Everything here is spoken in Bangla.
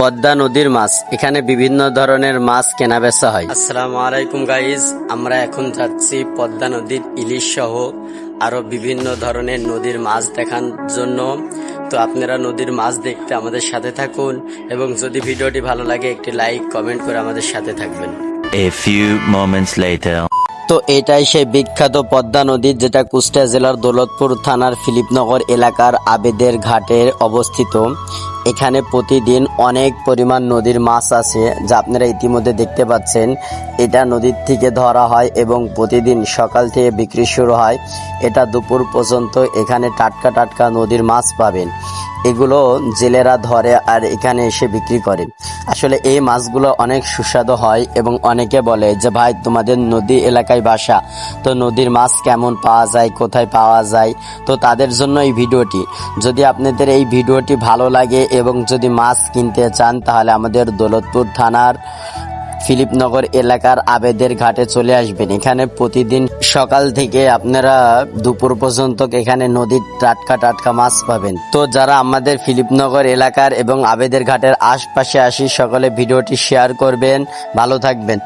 পদ্মা নদীর মাছ। এখানে বিভিন্ন ধরনের মাছ কেনা বেচা হয়। আসসালামু আলাইকুম গাইজ আমরা এখন যাচ্ছি পদ্মা নদীর ইলিশ সহ আরও বিভিন্ন ধরনের নদীর মাছ দেখার জন্য। তো আপনারা নদীর মাছ দেখতে আমাদের সাথে থাকুন এবং যদি ভিডিওটি ভালো লাগে একটি লাইক কমেন্ট করে আমাদের সাথে থাকবেন। A few moments later. তো এটাই সেই বিখ্যাত পদ্মা নদী যেটা কুষ্টিয়া জেলার দৌলতপুর থানার ফিলিপনগর এলাকার আবেদের ঘাটে অবস্থিত। এখানে প্রতিদিন অনেক পরিমাণ নদীর মাছ আছে, যা আপনারা ইতিমধ্যে দেখতে পাচ্ছেন। এটা নদীর থেকে ধরা হয় এবং প্রতিদিন সকাল থেকে বিক্রি শুরু হয়। এটা দুপুর পর্যন্ত এখানে টাটকা টাটকা নদীর মাছ পাবেন। এগুলো জেলেরা ধরে আর এখানে এসে বিক্রি করে। আসলে এই মাছগুলো অনেক সুস্বাদু হয় এবং অনেকে বলে যে, ভাই, তোমাদের নদী এলাকায় বাসা, তো নদীর মাছ কেমন পাওয়া যায়, কোথায় পাওয়া যায়? তো তাদের জন্য এই ভিডিওটি। যদি আপনাদের এই ভিডিওটি ভালো লাগে এবং যদি মাছ কিনতে চান, তাহলে আমাদের দৌলতপুর থানার ফিলিপনগর এলাকার আবেদের ঘাটে চলে আসবেন। এখানে প্রতিদিন সকাল থেকে আপনারা দুপুর পর্যন্ত এখানে নদীর টাটকা টাটকা মাছ পাবেন। তো যারা আমাদের ফিলিপনগর এলাকার এবং আবেদের ঘাটের আশপাশে আসি, সকলে ভিডিওটি শেয়ার করবেন। ভালো থাকবেন।